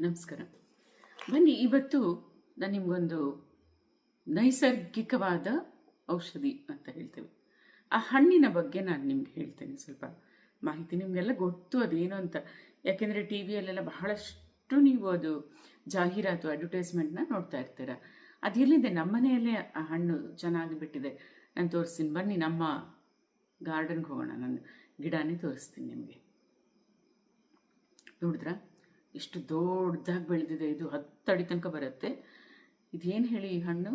ನಮಸ್ಕಾರ. ಬನ್ನಿ, ಇವತ್ತು ನಾನು ನಿಮಗೊಂದು ನೈಸರ್ಗಿಕವಾದ ಔಷಧಿ ಅಂತ ಹೇಳ್ತೇವೆ. ಆ ಹಣ್ಣಿನ ಬಗ್ಗೆ ನಾನು ನಿಮ್ಗೆ ಹೇಳ್ತೇನೆ ಸ್ವಲ್ಪ ಮಾಹಿತಿ ನಿಮಗೆಲ್ಲ ಗೊತ್ತು ಅದೇನು ಅಂತ. ಯಾಕೆಂದರೆ ಟಿ ವಿಯಲ್ಲೆಲ್ಲ ಬಹಳಷ್ಟು ನೀವು ಅದು ಜಾಹೀರಾತು, ಅಡ್ವರ್ಟೈಸ್ಮೆಂಟ್ನ ನೋಡ್ತಾ ಇರ್ತೀರ. ಅದು ಎಲ್ಲಿದೆ? ನಮ್ಮನೆಯಲ್ಲೇ ಆ ಹಣ್ಣು ಚೆನ್ನಾಗಿ ಬಿಟ್ಟಿದೆ. ನಾನು ತೋರಿಸ್ತೀನಿ. ಬನ್ನಿ, ನಮ್ಮ ಗಾರ್ಡನ್ಗೆ ಹೋಗೋಣ. ನಾನು ಗಿಡನೇ ತೋರಿಸ್ತೀನಿ ನಿಮಗೆ. ನೋಡಿದ್ರಾ? ಎಷ್ಟು ದೊಡ್ಡದಾಗಿ ಬೆಳೆದಿದೆ. ಇದು ಹತ್ತು ಅಡಿ ತನಕ ಬರುತ್ತೆ. ಇದೇನು ಹೇಳಿ ಈ ಹಣ್ಣು?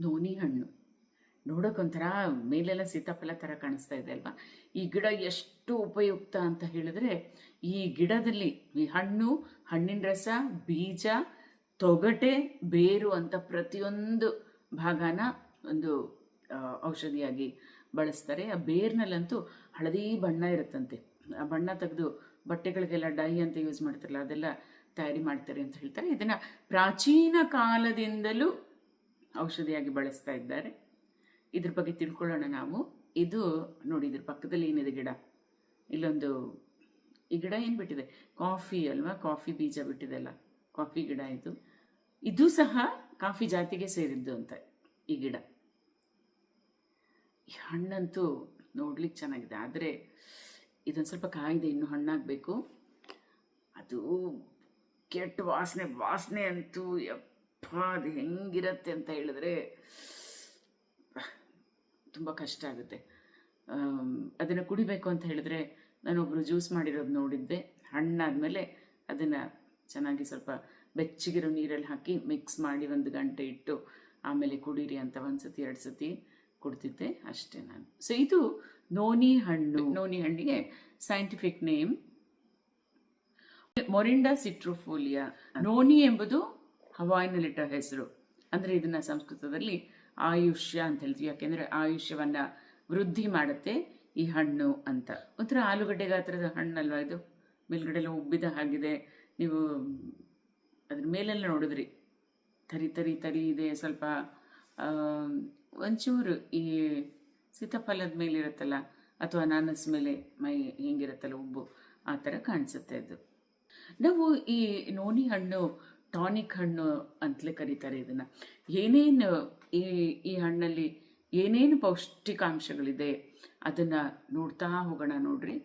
ನೋನಿ ಹಣ್ಣು. ನೋಡೋಕ್ಕೊಂಥರ ಮೇಲೆಲ್ಲ ಸೀತಾಫಲ ಥರ ಕಾಣಿಸ್ತಾ ಇದೆ ಅಲ್ವಾ? ಈ ಗಿಡ ಎಷ್ಟು ಉಪಯುಕ್ತ ಅಂತ ಹೇಳಿದ್ರೆ, ಈ ಗಿಡದಲ್ಲಿ ಈ ಹಣ್ಣು, ಹಣ್ಣಿನ ರಸ, ಬೀಜ, ತೊಗಟೆ, ಬೇರು ಅಂತ ಪ್ರತಿಯೊಂದು ಭಾಗನ ಒಂದು ಔಷಧಿಯಾಗಿ ಬಳಸ್ತಾರೆ. ಆ ಬೇರ್ನಲ್ಲಂತೂ ಹಳದಿ ಬಣ್ಣ ಇರುತ್ತಂತೆ. ಆ ಬಣ್ಣ ತೆಗೆದು ಬಟ್ಟೆಗಳಿಗೆಲ್ಲ ಡೈ ಅಂತ ಯೂಸ್ ಮಾಡ್ತಾರಲ್ಲ, ಅದೆಲ್ಲ ತಯಾರಿ ಮಾಡ್ತಾರೆ ಅಂತ ಹೇಳ್ತಾರೆ. ಇದನ್ನು ಪ್ರಾಚೀನ ಕಾಲದಿಂದಲೂ ಔಷಧಿಯಾಗಿ ಬಳಸ್ತಾ ಇದ್ದಾರೆ. ಇದ್ರ ಬಗ್ಗೆ ತಿಳ್ಕೊಳ್ಳೋಣ ನಾವು. ಇದು ನೋಡಿ, ಇದ್ರ ಪಕ್ಕದಲ್ಲಿ ಏನಿದೆ ಗಿಡ? ಇಲ್ಲೊಂದು ಈ ಗಿಡ ಏನು ಬಿಟ್ಟಿದೆ? ಕಾಫಿ ಅಲ್ವಾ? ಕಾಫಿ ಬೀಜ ಬಿಟ್ಟಿದೆಲ್ಲ. ಕಾಫಿ ಗಿಡ ಇದು. ಇದು ಸಹ ಕಾಫಿ ಜಾತಿಗೆ ಸೇರಿದ್ದು ಅಂತ ಈ ಗಿಡ. ಈ ಹಣ್ಣಂತೂ ನೋಡ್ಲಿಕ್ಕೆ ಚೆನ್ನಾಗಿದೆ. ಆದರೆ ಇದೊಂದು ಸ್ವಲ್ಪ ಕಾಯಿದೆ, ಇನ್ನು ಹಣ್ಣಾಗಬೇಕು. ಅದು ಕೆಟ್ಟ ವಾಸನೆ ವಾಸನೆ ಅಂತೂ ಯಪ್ಪ, ಅದು ಹೆಂಗಿರತ್ತೆ ಅಂತ ಹೇಳಿದ್ರೆ, ತುಂಬ ಕಷ್ಟ ಆಗುತ್ತೆ. ಅದನ್ನು ಕುಡಿಬೇಕು ಅಂತ ಹೇಳಿದ್ರೆ ನಾನೊಬ್ಬರು ಜ್ಯೂಸ್ ಮಾಡಿರೋದು ನೋಡಿದ್ದೆ. ಹಣ್ಣಾದಮೇಲೆ ಅದನ್ನು ಚೆನ್ನಾಗಿ ಸ್ವಲ್ಪ ಬೆಚ್ಚಗಿರೋ ನೀರಲ್ಲಿ ಹಾಕಿ ಮಿಕ್ಸ್ ಮಾಡಿ ಒಂದು ಗಂಟೆ ಇಟ್ಟು ಆಮೇಲೆ ಕುಡೀರಿ ಅಂತ ಒಂದು ಸತಿ ಎರಡು ಸತಿ ಕುಡ್ತಿದ್ದೆ. ಅಷ್ಟೇ ನಾನು. ಸೊ ಇದು ನೋನಿ ಹಣ್ಣು ನೋನಿ ಹಣ್ಣಿಗೆ scientific name Morinda citrifolia. Noni ಎಂಬುದು ಹವಾಯಿನಲ್ಲಿಟ್ಟ ಹೆಸರು. ಅಂದರೆ ಇದನ್ನ ಸಂಸ್ಕೃತದಲ್ಲಿ ಆಯುಷ್ಯ ಅಂತ ಹೇಳ್ತೀವಿ. ಯಾಕೆಂದರೆ ಆಯುಷ್ಯವನ್ನ ವೃದ್ಧಿ ಮಾಡುತ್ತೆ ಈ ಹಣ್ಣು ಅಂತ. ಒಂಥರ ಆಲೂಗಡ್ಡೆ ಗಾತ್ರದ ಹಣ್ಣಲ್ವಾ ಇದು? ಮೇಲ್ಗಡೆಲ್ಲ ಉಬ್ಬಿದ ಹಾಗಿದೆ. ನೀವು ಅದ್ರ ಮೇಲೆಲ್ಲ ನೋಡಿದ್ರಿ. ತರಿ ತರಿ ತರಿ ಇದೆ ಸ್ವಲ್ಪ ಒಂಚೂರು ಈ ಸೀತಾಫಲದ ಮೇಲೆ ಇರುತ್ತಲ್ಲ, ಅಥವಾ ಅನಾನಸ್ ಮೇಲೆ ಮೈ ಹೆಂಗಿರುತ್ತಲ್ಲ, ಉಬ್ಬು, ಆ ಥರ ಕಾಣಿಸುತ್ತೆ ಅದು. ನಾವು ಈ ನೋನಿ ಹಣ್ಣು, ಟಾನಿಕ್ ಹಣ್ಣು ಅಂತಲೇ ಕರೀತಾರೆ ಇದನ್ನು. ಏನೇನು ಈ ಈ ಹಣ್ಣಲ್ಲಿ ಏನೇನು ಪೌಷ್ಟಿಕಾಂಶಗಳಿದೆ ಅದನ್ನು ನೋಡ್ತಾ ಹೋಗೋಣ ನೋಡ್ರಿ.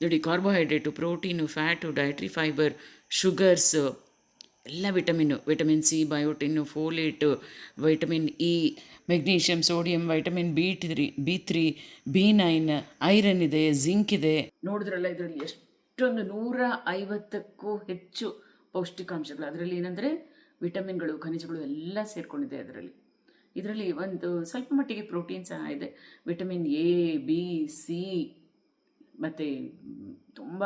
ನೋಡಿ carbohydrate protein fat dietary fibre sugars ಎಲ್ಲ vitamin vitamin C biotin folate vitamin E magnesium sodium vitamin B three B three B nine iron ಇದೆ ಜಿಂಕ್ ಇದೆ. ನೋಡಿದ್ರಲ್ಲ, ಇದರಲ್ಲಿ ಎಷ್ಟೊಂದು ನೂರ ಐವತ್ತಕ್ಕೂ ಹೆಚ್ಚು ಪೌಷ್ಟಿಕಾಂಶಗಳು. ಅದರಲ್ಲಿ ಏನಂದರೆ ವಿಟಮಿನ್ಗಳು ಖನಿಜಗಳು ಎಲ್ಲ ಸೇರ್ಕೊಂಡಿದೆ ಅದರಲ್ಲಿ. ಇದರಲ್ಲಿ ಒಂದು ಸ್ವಲ್ಪ ಮಟ್ಟಿಗೆ ಪ್ರೋಟೀನ್ ಸಹ ಇದೆ. ವಿಟಮಿನ್ ಎ ಬಿ ಸಿ ಮತ್ತು ತುಂಬ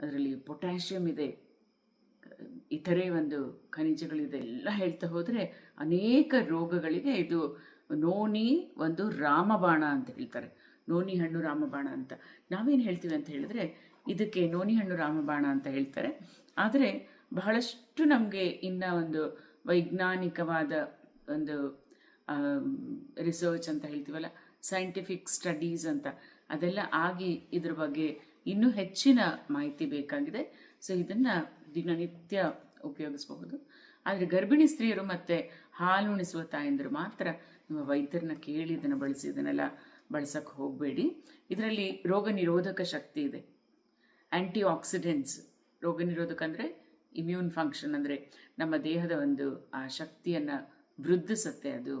ಅದರಲ್ಲಿ ಪೊಟ್ಯಾಷಿಯಮ್ ಇದೆ. ಇತರೆ ಒಂದು ಖನಿಜಗಳು ಇದೆಲ್ಲ ಹೇಳ್ತಾ ಹೋದರೆ ಅನೇಕ ರೋಗಗಳಿಗೆ ಇದು ನೋನಿ ಒಂದು ರಾಮಬಾಣ ಅಂತ ಹೇಳ್ತಾರೆ. ನೋನಿ ಹಣ್ಣು ರಾಮಬಾಣ ಅಂತ. ನಾವೇನು ಹೇಳ್ತೀವಿ ಅಂತ ಹೇಳಿದ್ರೆ ಇದಕ್ಕೆ ನೋನಿ ಹಣ್ಣು ರಾಮಬಾಣ ಅಂತ ಹೇಳ್ತಾರೆ. ಆದರೆ ಬಹಳಷ್ಟು ನಮಗೆ ಇನ್ನ ಒಂದು ವೈಜ್ಞಾನಿಕವಾದ ಒಂದು ರಿಸರ್ಚ್ ಅಂತ ಹೇಳ್ತೀವಲ್ಲ ಸೈಂಟಿಫಿಕ್ ಸ್ಟಡೀಸ್ ಅಂತ, ಅದೆಲ್ಲ ಆಗಿ ಇದ್ರ ಬಗ್ಗೆ ಇನ್ನೂ ಹೆಚ್ಚಿನ ಮಾಹಿತಿ ಬೇಕಾಗಿದೆ. ಸೊ ಇದನ್ನ ದಿನನಿತ್ಯ ಉಪಯೋಗಿಸಬಹುದು. ಆದರೆ ಗರ್ಭಿಣಿ ಸ್ತ್ರೀಯರು ಮತ್ತು ಹಾಲು ಉಣಿಸುವ ತಾಯಂದಿರು ಮಾತ್ರ ನಿಮ್ಮ ವೈದ್ಯರನ್ನ ಕೇಳಿ ಇದನ್ನು ಬಳಸಿ, ಇದನ್ನೆಲ್ಲ ಬಳಸಕ್ಕೆ ಹೋಗಬೇಡಿ. ಇದರಲ್ಲಿ ರೋಗ ನಿರೋಧಕ ಶಕ್ತಿ ಇದೆ. ಆ್ಯಂಟಿ ಆಕ್ಸಿಡೆಂಟ್ಸ್ ರೋಗ ನಿರೋಧಕ ಅಂದರೆ ಇಮ್ಯೂನ್ ಫಂಕ್ಷನ್ ಅಂದರೆ ನಮ್ಮ ದೇಹದ ಒಂದು, ಆ ಶಕ್ತಿಯನ್ನು ವೃದ್ಧಿಸುತ್ತೆ ಅದು.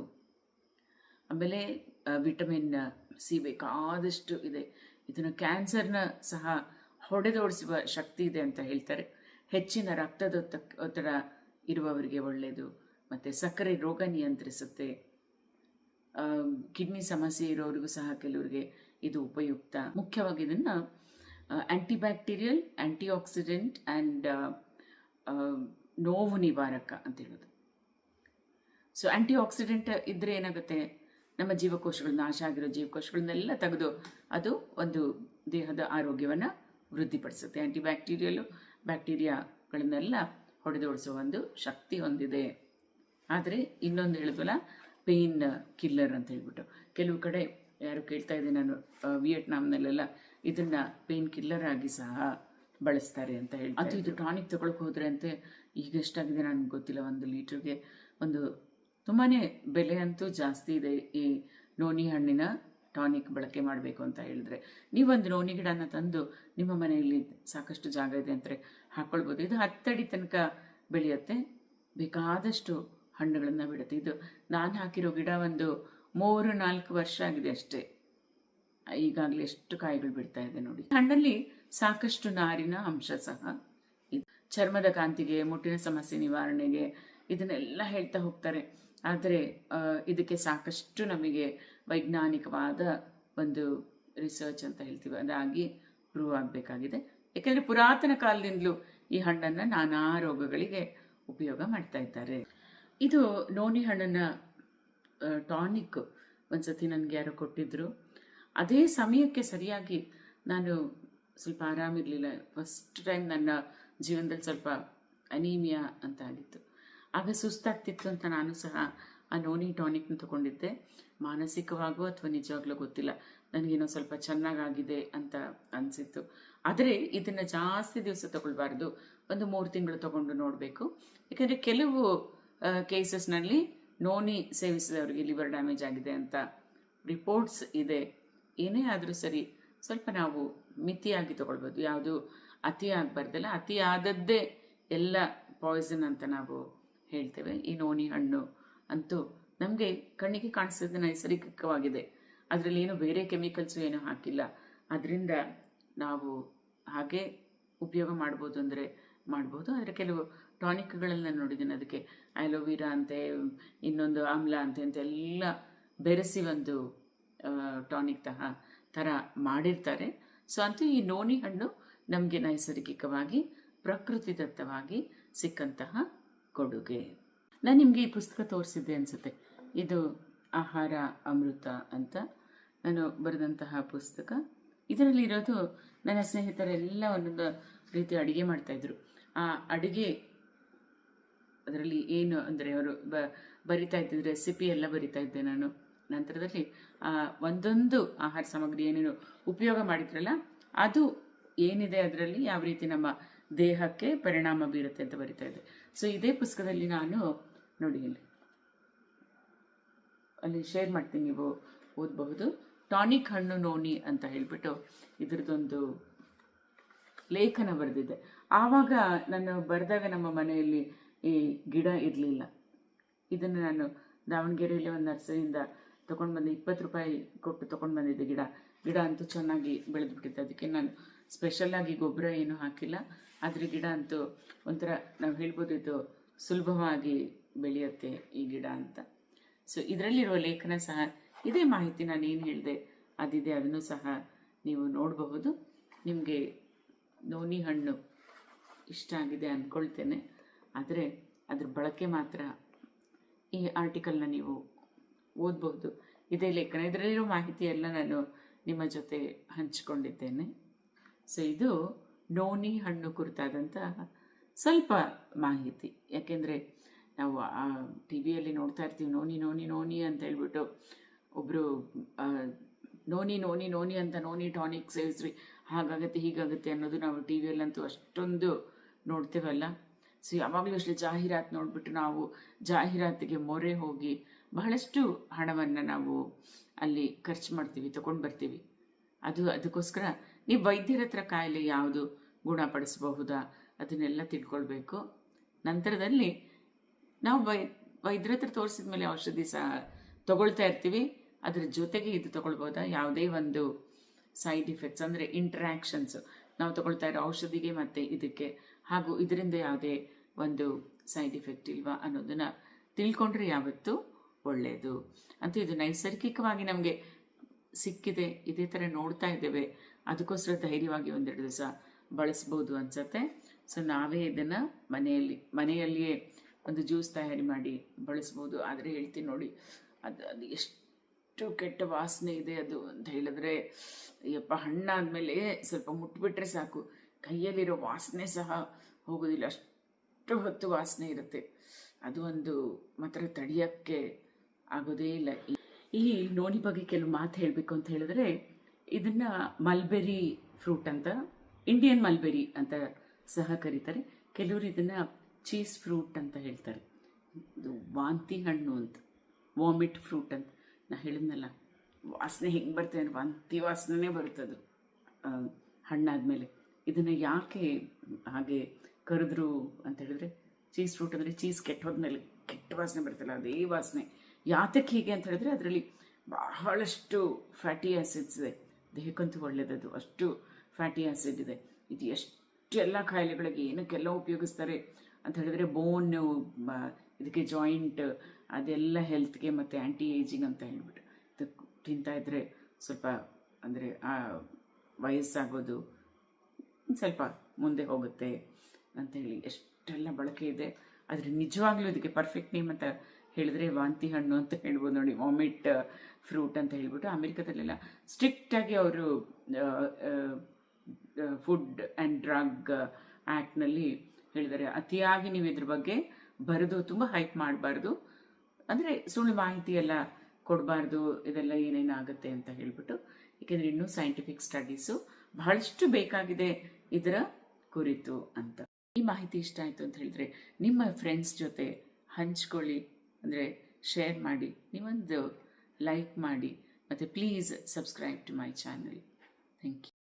ಆಮೇಲೆ ವಿಟಮಿನ್ ಸಿ ಬೇಕಾದಷ್ಟು ಇದೆ. ಇದನ್ನು ಕ್ಯಾನ್ಸರ್ನ ಸಹ ಹೊಡೆದೋಡಿಸುವ ಶಕ್ತಿ ಇದೆ ಅಂತ ಹೇಳ್ತಾರೆ. ಹೆಚ್ಚಿನ ರಕ್ತದೊತ್ತ ಒತ್ತಡ ಇರುವವರಿಗೆ ಒಳ್ಳೆಯದು. ಮತ್ತು ಸಕ್ಕರೆ ರೋಗ ನಿಯಂತ್ರಿಸುತ್ತೆ. ಕಿಡ್ನಿ ಸಮಸ್ಯೆ ಇರೋರಿಗೂ ಸಹ ಕೆಲವರಿಗೆ ಇದು ಉಪಯುಕ್ತ. ಮುಖ್ಯವಾಗಿ ಇದನ್ನು ಆಂಟಿಬ್ಯಾಕ್ಟೀರಿಯಲ್ ಆ್ಯಂಟಿ ಆಕ್ಸಿಡೆಂಟ್ ಆ್ಯಂಡ್ ನೋವು ನಿವಾರಕ ಅಂತ ಹೇಳೋದು. ಸೊ ಆ್ಯಂಟಿ ಆಕ್ಸಿಡೆಂಟ್ ಇದ್ದರೆ ಏನಾಗುತ್ತೆ? ನಮ್ಮ ಜೀವಕೋಶಗಳು ನಾಶ ಆಗಿರೋ ಜೀವಕೋಶಗಳನ್ನೆಲ್ಲ ತೆಗೆದು ಅದು ಒಂದು ದೇಹದ ಆರೋಗ್ಯವನ್ನು ವೃದ್ಧಿಪಡಿಸುತ್ತೆ. ಆಂಟಿ ಬ್ಯಾಕ್ಟೀರಿಯಲು ಬ್ಯಾಕ್ಟೀರಿಯಾಗಳನ್ನೆಲ್ಲ ಹೊಡೆದೋಡಿಸೋ ಒಂದು ಶಕ್ತಿ ಹೊಂದಿದೆ. ಆದರೆ ಇನ್ನೊಂದು ಹೇಳಿದ್ವಲ್ಲ ಪೇಯ್ನ್ ಕಿಲ್ಲರ್ ಅಂತ ಹೇಳ್ಬಿಟ್ಟು. ಕೆಲವು ಕಡೆ ಯಾರು ಕೇಳ್ತಾ ಇದ್ದೀನಿ ನಾನು ವಿಯೆಟ್ನಾಮ್ನಲ್ಲೆಲ್ಲ ಇದನ್ನು ಇದನ್ನ ಪೇನ್ ಕಿಲ್ಲರ್ ಆಗಿ ಸಹ ಬಳಸ್ತಾರೆ ಅಂತ ಹೇಳಿ ಅದು ಇದು ಟಾನಿಕ್ ತೊಗೊಳಕ್ಕೆ ಹೋದರೆ ಅಂತೆ ಈಗ ಎಷ್ಟಾಗಿದೆ ನನಗೆ ಗೊತ್ತಿಲ್ಲ ಒಂದು ಲೀಟ್ರಿಗೆ ಒಂದು ತುಂಬಾ ಬೆಲೆ ಅಂತೂ ಜಾಸ್ತಿ ಇದೆ ಈ ನೋನಿ ಹಣ್ಣಿನ ಟಾನಿಕ್ ಬಳಕೆ ಮಾಡಬೇಕು ಅಂತ ಹೇಳಿದ್ರೆ ನೀವೊಂದು ನೋನಿ ಗಿಡನ ತಂದು ನಿಮ್ಮ ಮನೆಯಲ್ಲಿ ಸಾಕಷ್ಟು ಜಾಗ ಇದೆ ಅಂದರೆ ಹಾಕ್ಕೊಳ್ಬೋದು ಇದು ಹತ್ತಡಿ ತನಕ ಬೆಳೆಯುತ್ತೆ. ಬೇಕಾದಷ್ಟು ಹಣ್ಣುಗಳನ್ನು ಬಿಡುತ್ತೆ. ಇದು ನಾನು ಹಾಕಿರೋ ಗಿಡ ಒಂದು ಮೂರು ನಾಲ್ಕು ವರ್ಷ ಆಗಿದೆ ಅಷ್ಟೇ. ಈಗಾಗಲೇ ಎಷ್ಟು ಕಾಯಿಗಳು ಬಿಡ್ತಾ ಇದೆ ನೋಡಿ. ಹಣ್ಣಲ್ಲಿ ಸಾಕಷ್ಟು ನಾರಿನ ಅಂಶ ಸಹ ಇದು. ಚರ್ಮದ ಕಾಂತಿಗೆ, ಮುಟ್ಟಿನ ಸಮಸ್ಯೆ ನಿವಾರಣೆಗೆ ಇದನ್ನೆಲ್ಲ ಹೇಳ್ತಾ ಹೋಗ್ತಾರೆ. ಆದರೆ ಇದಕ್ಕೆ ಸಾಕಷ್ಟು ನಮಗೆ ವೈಜ್ಞಾನಿಕವಾದ ಒಂದು ರಿಸರ್ಚ್ ಅಂತ ಹೇಳ್ತೀವಿ. ಅದಾಗಿ ಪ್ರೂವ್ ಆಗಬೇಕಾಗಿದೆ. ಯಾಕೆಂದರೆ ಪುರಾತನ ಕಾಲದಿಂದಲೂ ಈ ಹಣ್ಣನ್ನು ನಾನಾ ರೋಗಗಳಿಗೆ ಉಪಯೋಗ ಮಾಡ್ತಾ ಇದ್ದಾರೆ. ಇದು ನೋನಿ ಹಣ್ಣನ್ನು ಟಾನಿಕ್ ಒಂದ್ಸತಿ ನನಗೆ ಯಾರೋ ಕೊಟ್ಟಿದ್ದರು ಅದೇ ಸಮಯಕ್ಕೆ ಸರಿಯಾಗಿ ನಾನು ಸ್ವಲ್ಪ ಆರಾಮಿರಲಿಲ್ಲ ಫಸ್ಟ್ ಟೈಮ್ ನನ್ನ ಜೀವನದಲ್ಲಿ ಸ್ವಲ್ಪ ಅನೀಮಿಯಾ ಅಂತ ಆಗಿತ್ತು. ಆಗ ಸುಸ್ತಾಗ್ತಿತ್ತು ಅಂತ ನಾನು ಸಹ ಆ ನೋನಿ ಟಾನಿಕ್ನ ತಗೊಂಡಿದ್ದೆ. ಮಾನಸಿಕವಾಗೂ ಅಥವಾ ನಿಜವಾಗ್ಲೂ ಗೊತ್ತಿಲ್ಲ. ನನಗೇನೋ ಸ್ವಲ್ಪ ಚೆನ್ನಾಗಾಗಿದೆ ಅಂತ ಅನಿಸಿತ್ತು. ಆದರೆ ಇದನ್ನು ಜಾಸ್ತಿ ದಿವಸ ತಗೊಳ್ಬಾರ್ದು. ಒಂದು ಮೂರು ತಿಂಗಳು ತಗೊಂಡು ನೋಡಬೇಕು. ಯಾಕಂದರೆ ಕೆಲವು ಕೇಸಸ್ನಲ್ಲಿ ನೋನಿ ಸೇವಿಸಿದವರಿಗೆ ಲಿವರ್ ಡ್ಯಾಮೇಜ್ ಆಗಿದೆ ಅಂತ ರಿಪೋರ್ಟ್ಸ್ ಇದೆ. ಏನೇ ಆದರೂ ಸರಿ ಸ್ವಲ್ಪ ನಾವು ಮಿತಿಯಾಗಿ ತಗೊಳ್ಬೋದು. ಯಾವುದು ಅತಿ ಆಗಬಾರ್ದಲ್ಲ, ಅತಿ ಎಲ್ಲ ಪಾಯ್ಸನ್ ಅಂತ ನಾವು ಹೇಳ್ತೇವೆ. ಈ ನೋನಿ ಹಣ್ಣು ಅಂತೂ ನಮಗೆ ಕಣ್ಣಿಗೆ ಕಾಣಿಸೋದು ನೈಸರ್ಗಿಕವಾಗಿದೆ. ಅದರಲ್ಲಿ ಏನು ಬೇರೆ ಕೆಮಿಕಲ್ಸು ಏನು ಹಾಕಿಲ್ಲ. ಅದರಿಂದ ನಾವು ಹಾಗೆ ಉಪಯೋಗ ಮಾಡ್ಬೋದು ಅಂದರೆ ಮಾಡ್ಬೋದು. ಆದರೆ ಕೆಲವು ಟಾನಿಕ್ಗಳನ್ನ ನೋಡಿದ್ದೀನಿ ಅದಕ್ಕೆ. ಆಲೋವಿರಾ ಅಂತೆ, ಇನ್ನೊಂದು ಆಮ್ಲ ಅಂತೆ, ಅಂತ ಎಲ್ಲ ಬೆರೆಸಿ ಒಂದು ಟಾನಿಕ್ ತಹ ಥರ ಮಾಡಿರ್ತಾರೆ. ಸೊ ಅಂತೂ ಈ ನೋನಿ ಹಣ್ಣು ನಮಗೆ ನೈಸರ್ಗಿಕವಾಗಿ, ಪ್ರಕೃತಿದತ್ತವಾಗಿ ಸಿಕ್ಕಂತಹ ಕೊಡುಗೆ. ನಾನು ನಿಮಗೆ ಈ ಪುಸ್ತಕ ತೋರಿಸಿದ್ದೆ ಅನಿಸುತ್ತೆ. ಇದು ಆಹಾರ ಅಮೃತ ಅಂತ. ನಾನು ಬರೆದಂತಹ ಪುಸ್ತಕ. ಇದರಲ್ಲಿರೋದು ನನ್ನ ಸ್ನೇಹಿತರೆಲ್ಲ ಒಂದೊಂದು ರೀತಿ ಅಡುಗೆ ಮಾಡ್ತಾಯಿದ್ರು ಆ ಅಡುಗೆ ಅದರಲ್ಲಿ ಏನು ಅಂದರೆ ಅವರು ಬ, ಬರಿತಾ ಇದ್ದಿದ್ದು ರೆಸಿಪಿ ಎಲ್ಲ ಬರಿತಾ ಇದ್ದೆ ನಾನು. ನಂತರದಲ್ಲಿ ಆ ಒಂದೊಂದು ಆಹಾರ ಸಾಮಗ್ರಿ ಏನೇನು ಉಪಯೋಗ ಮಾಡಿದ್ರಲ್ಲ, ಅದು ಏನಿದೆ ಅದರಲ್ಲಿ ಯಾವ ರೀತಿ ನಮ್ಮ ದೇಹಕ್ಕೆ ಪರಿಣಾಮ ಬೀರುತ್ತೆ ಅಂತ ಬರಿತಾ ಇದ್ದೆ. ಸೊ ಇದೇ ಪುಸ್ತಕದಲ್ಲಿ ನಾನು ನೋಡಿ ಇಲ್ಲಿ ಅಲ್ಲಿ ಶೇರ್ ಮಾಡ್ತೀನಿ, ನೀವು ಓದಬಹುದು. ಟಾನಿಕ್ ಹಣ್ಣು ನೋನಿ ಅಂತ ಹೇಳಿಬಿಟ್ಟು ಇದ್ರದ್ದೊಂದು ಲೇಖನ ಬರೆದಿದ್ದೆ ಆವಾಗ ನಾನು ಬರೆದಾಗ ನಮ್ಮ ಮನೆಯಲ್ಲಿ ಈ ಗಿಡ ಇರಲಿಲ್ಲ. ಇದನ್ನು ನಾನು ದಾವಣಗೆರೆಯಲ್ಲಿ ಒಂದು ನರ್ಸರಿಯಿಂದ ತೊಗೊಂಡು ಬಂದು ಇಪ್ಪತ್ತು ರೂಪಾಯಿ ಕೊಟ್ಟು ತೊಗೊಂಡು ಬಂದಿದ್ದೆ ಗಿಡ. ಗಿಡ ಅಂತೂ ಚೆನ್ನಾಗಿ ಬೆಳೆದ್ಬಿಟ್ಟಿತ್ತು. ಅದಕ್ಕೆ ನಾನು ಸ್ಪೆಷಲ್ಲಾಗಿ ಗೊಬ್ಬರ ಏನೂ ಹಾಕಿಲ್ಲ. ಆದರೆ ಗಿಡ ಅಂತೂ ಒಂಥರ ನಾವು ಹೇಳ್ಬೋದು ಇದು ಸುಲಭವಾಗಿ ಬೆಳೆಯುತ್ತೆ ಈ ಗಿಡ ಅಂತ. ಸೊ ಇದರಲ್ಲಿರುವ ಲೇಖನ ಸಹ ಇದೇ ಮಾಹಿತಿ ನಾನು ಏನು ಹೇಳಿದೆ, ಅದಿದೆ, ಅದನ್ನು ಸಹ ನೀವು ನೋಡಬಹುದು. ನಿಮಗೆ ನೋನಿ ಹಣ್ಣು ಇಷ್ಟ ಆಗಿದೆ ಅಂದ್ಕೊಳ್ತೇನೆ ಆದರೆ ಅದ್ರ ಬಳಕೆ ಮಾತ್ರ ಈ ಆರ್ಟಿಕಲ್ನ ನೀವು ಓದಬಹುದು. ಇದೇ ಲೇಖನ ಇದರಲ್ಲಿರೋ ಮಾಹಿತಿ ಎಲ್ಲ ನಾನು ನಿಮ್ಮ ಜೊತೆ ಹಂಚಿಕೊಂಡಿದ್ದೇನೆ. ಸೊ ಇದು ನೋನಿ ಹಣ್ಣು ಕುರಿತಾದಂತಹ ಸ್ವಲ್ಪ ಮಾಹಿತಿ. ಯಾಕೆಂದರೆ ನಾವು ಟಿ ವಿಯಲ್ಲಿ ನೋಡ್ತಾ ಇರ್ತೀವಿ, ನೋನಿ ನೋನಿ ನೋನಿ ಅಂತ ಹೇಳ್ಬಿಟ್ಟು ಒಬ್ಬರು ನೋನಿ ನೋನಿ ನೋನಿ ಅಂತ ನೋನಿ ಟಾನಿಕ್ ಸೇವಿಸ್ರಿ, ಹಾಗಾಗತ್ತೆ, ಹೀಗಾಗುತ್ತೆ ಅನ್ನೋದು ನಾವು ಟಿ ವಿಯಲ್ಲಂತೂ ಅಷ್ಟೊಂದು ನೋಡ್ತೇವಲ್ಲ. ಸೊ ಯಾವಾಗಲೂ ಅಷ್ಟೇ ಜಾಹೀರಾತು ನೋಡಿಬಿಟ್ಟು ನಾವು ಜಾಹೀರಾತಿಗೆ ಮೊರೆ ಹೋಗಿ ಬಹಳಷ್ಟು ಹಣವನ್ನು ನಾವು ಅಲ್ಲಿ ಖರ್ಚು ಮಾಡ್ತೀವಿ, ತಗೊಂಡು ಬರ್ತೀವಿ. ಅದು, ಅದಕ್ಕೋಸ್ಕರ ನೀವು ವೈದ್ಯರ ಹತ್ರ ಕಾಯಿಲೆ ಯಾವುದು ಗುಣಪಡಿಸಬಹುದಾ ಅದನ್ನೆಲ್ಲ ತಿಳ್ಕೊಳ್ಬೇಕು. ನಂತರದಲ್ಲಿ ನಾವು ವೈ ವೈದ್ಯರ ತೋರಿಸಿದ ಮೇಲೆ ಔಷಧಿ ಸಹ ತಗೊಳ್ತಾ ಇರ್ತೀವಿ. ಅದ್ರ ಜೊತೆಗೆ ಇದು ತಗೊಳ್ಬೋದಾ? ಯಾವುದೇ ಒಂದು ಸೈಡ್ ಇಫೆಕ್ಟ್ಸ್ ಅಂದರೆ ಇಂಟ್ರ್ಯಾಕ್ಷನ್ಸ್ ನಾವು ತಗೊಳ್ತಾ ಇರೋ ಔಷಧಿಗೆ ಮತ್ತು ಇದಕ್ಕೆ. ಹಾಗೂ ಇದರಿಂದ ಯಾವುದೇ ಒಂದು ಸೈಡ್ ಇಫೆಕ್ಟ್ ಇಲ್ವಾ ಅನ್ನೋದನ್ನು ತಿಳ್ಕೊಂಡ್ರೆ ಯಾವತ್ತೂ ಒಳ್ಳೆಯದು ಅಂತ ಇದು ನೈಸರ್ಗಿಕವಾಗಿ ನಮಗೆ ಸಿಕ್ಕಿದೆ. ಇದೇ ಥರ ನೋಡ್ತಾ ಇದ್ದೇವೆ. ಅದಕ್ಕೋಸ್ಕರ ಧೈರ್ಯವಾಗಿ ಒಂದೆರಡು ದಿವಸ ಬಳಸ್ಬೋದು ಅನ್ಸತ್ತೆ. ಸೊ ನಾವೇ ಇದನ್ನು ಮನೆಯಲ್ಲಿ, ಮನೆಯಲ್ಲಿಯೇ ಒಂದು ಜ್ಯೂಸ್ ತಯಾರಿ ಮಾಡಿ ಬಳಸ್ಬೋದು. ಆದರೆ ಹೇಳ್ತೀನಿ ನೋಡಿ, ಅದು ಅದು ಎಷ್ಟು ಕೆಟ್ಟ ವಾಸನೆ ಇದೆ ಅದು ಅಂತ ಹೇಳಿದ್ರೆ, ಅಯ್ಯಪ್ಪ ಹಣ್ಣಾದಮೇಲೆ ಸ್ವಲ್ಪ ಮುಟ್ಬಿಟ್ರೆ ಸಾಕು. ಕೈಯಲ್ಲಿರೋ ವಾಸನೆ ಸಹ ಹೋಗೋದಿಲ್ಲ. ಅಷ್ಟು ಹೊತ್ತು ವಾಸನೆ ಇರುತ್ತೆ. ಅದು ಒಂದು ಮಾತ್ರ ತಡೆಯೋಕ್ಕೆ ಆಗೋದೇ ಇಲ್ಲ. ಈ- ನೋನಿ ಬಗ್ಗೆ ಕೆಲವು ಮಾತು ಹೇಳಬೇಕು ಅಂತ ಹೇಳಿದ್ರೆ, ಇದನ್ನು ಮಲ್ಬೆರಿ ಫ್ರೂಟ್ ಅಂತ, ಇಂಡಿಯನ್ ಮಲ್ಬೆರಿ ಅಂತ ಸಹ ಕರೀತಾರೆ. ಕೆಲವರು ಇದನ್ನು ಚೀಸ್ ಫ್ರೂಟ್ ಅಂತ ಹೇಳ್ತಾರೆ. ಇದು ವಾಂತಿ ಹಣ್ಣು ಅಂತ, ವಾಮಿಟ್ ಫ್ರೂಟ್ ಅಂತ. ನಾ ಹೇಳಿದ್ನಲ್ಲ, ವಾಸನೆ ಹೆಂಗೆ ಬರ್ತದೆ ಅಂದರೆ ವಾಂತಿ ವಾಸನೆ ಬರುತ್ತದು ಹಣ್ಣಾದಮೇಲೆ. ಇದನ್ನು ಯಾಕೆ ಹಾಗೆ ಕರೆದ್ರು ಅಂತ ಹೇಳಿದ್ರೆ, ಚೀಸ್ ಫ್ರೂಟ್ ಅಂದರೆ ಚೀಸ್ ಕೆಟ್ಟೋದ್ಮೇಲೆ ಕೆಟ್ಟ ವಾಸನೆ ಬರುತ್ತಲ್ಲ, ಅದೇ ವಾಸನೆ. ಯಾತಕ್ಕೆ ಹೀಗೆ ಅಂತ ಹೇಳಿದ್ರೆ ಅದರಲ್ಲಿ ಬಹಳಷ್ಟು ಫ್ಯಾಟಿ ಆ್ಯಸಿಡ್ಸ್ ಇದೆ. ದೇಹಕ್ಕಂತೂ ಒಳ್ಳೆಯದದು ಅಷ್ಟು ಫ್ಯಾಟಿ ಆ್ಯಸಿಡ್ ಇದೆ. ಇದು ಎಲ್ಲ ಕಾಯಿಲೆಗಳಿಗೆ ಏನಕ್ಕೆಲ್ಲ ಉಪಯೋಗಿಸ್ತಾರೆ ಅಂತ ಹೇಳಿದ್ರೆ ಬೋನ್ ಇದಕ್ಕೆ ಜಾಯಿಂಟ್ ಅದೆಲ್ಲ ಹೆಲ್ತ್ಗೆ ಮತ್ತು ಆ್ಯಂಟಿ ಏಜಿಂಗ್ ಅಂತ ಹೇಳ್ಬಿಟ್ಟು. ತಿಂತಾ ಇದ್ದರೆ ಸ್ವಲ್ಪ ಅಂದರೆ ವಯಸ್ಸಾಗೋದು ಒಂದ್ ಸ್ವಲ್ಪ ಮುಂದೆ ಹೋಗುತ್ತೆ ಅಂತೇಳಿ ಎಷ್ಟೆಲ್ಲ ಬಳಕೆ ಇದೆ. ಆದರೆ ನಿಜವಾಗ್ಲೂ ಇದಕ್ಕೆ ಪರ್ಫೆಕ್ಟ್ ನೇಮ್ ಅಂತ ಹೇಳಿದ್ರೆ ವಾಂತಿ ಹಣ್ಣು ಅಂತ ಹೇಳ್ಬೋದು ನೋಡಿ ವಾಮಿಟ್ ಫ್ರೂಟ್ ಅಂತ ಹೇಳ್ಬಿಟ್ಟು ಅಮೆರಿಕದಲ್ಲೆಲ್ಲ ಸ್ಟ್ರಿಕ್ಟಾಗಿ ಅವರು ಫುಡ್ ಆ್ಯಂಡ್ ಡ್ರಗ್ ಆ್ಯಕ್ಟ್ನಲ್ಲಿ ಹೇಳಿದ್ದಾರೆ. ಅತಿಯಾಗಿ ನೀವು ಇದ್ರ ಬಗ್ಗೆ ಬರೆದು, ತುಂಬ ಹೈಪ್ ಮಾಡಬಾರ್ದು. ಅಂದರೆ ಸುಳ್ಳು ಮಾಹಿತಿ ಎಲ್ಲ ಕೊಡಬಾರ್ದು, ಇದೆಲ್ಲ ಏನೇನಾಗುತ್ತೆ ಅಂತ ಹೇಳ್ಬಿಟ್ಟು. ಏಕೆಂದರೆ ಇನ್ನೂ ಸೈಂಟಿಫಿಕ್ ಸ್ಟಡೀಸು ಬಹಳಷ್ಟು ಬೇಕಾಗಿದೆ ಇದರ ಕುರಿತು ಅಂತ. ಈ ಮಾಹಿತಿ ಇಷ್ಟ ಆಯಿತು ಅಂತ ಹೇಳಿದ್ರೆ ನಿಮ್ಮ ಫ್ರೆಂಡ್ಸ್ ಜೊತೆ ಹಂಚ್ಕೊಳ್ಳಿ. ಅಂದರೆ ಶೇರ್ ಮಾಡಿ, ನೀವೊಂದು ಲೈಕ್ ಮಾಡಿ. ಮತ್ತು please subscribe to my channel thank you